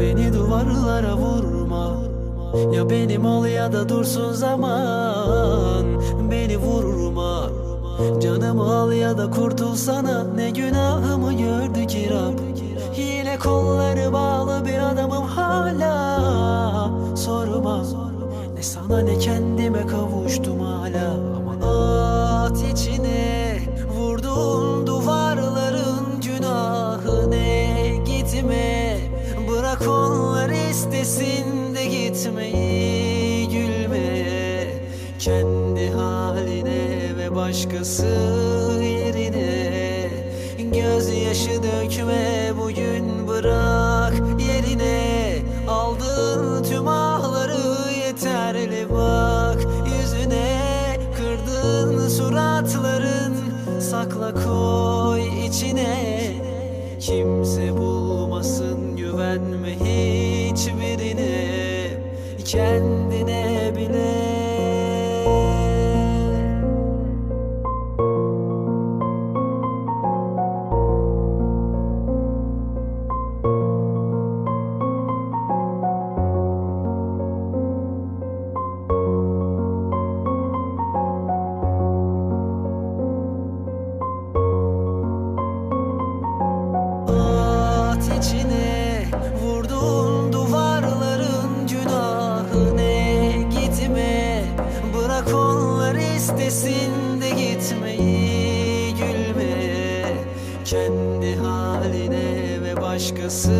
Beni duvarlara vurma. Ya benim ol ya da dursun zaman. Beni vurma. Canımı al ya da kurtulsana Ne günahımı gördü ki Rab? Yine kolları bağlı bir adamım hala. Sorma. Ne sana ne kendime kavuştum hala istesin gitmeyi Gülme. Kendi haline ve başkası yerine. Gözyaşı dökme bugün bırak yerine. Aldığın tüm ahları yeterli bak yüzüne. Kırdığın suratların sakla koy içine Kendine bile istesin de gitmeyi Gülme. Kendi haline ve başkası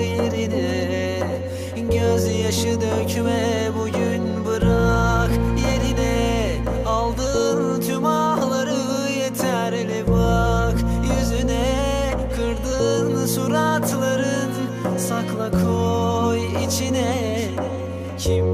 yerine. Gözyaşı dökme bugün bırak yerine. Aldığın tüm ahları yeterli bak yüzüne. Kırdığın suratların sakla koy içine. Güvenme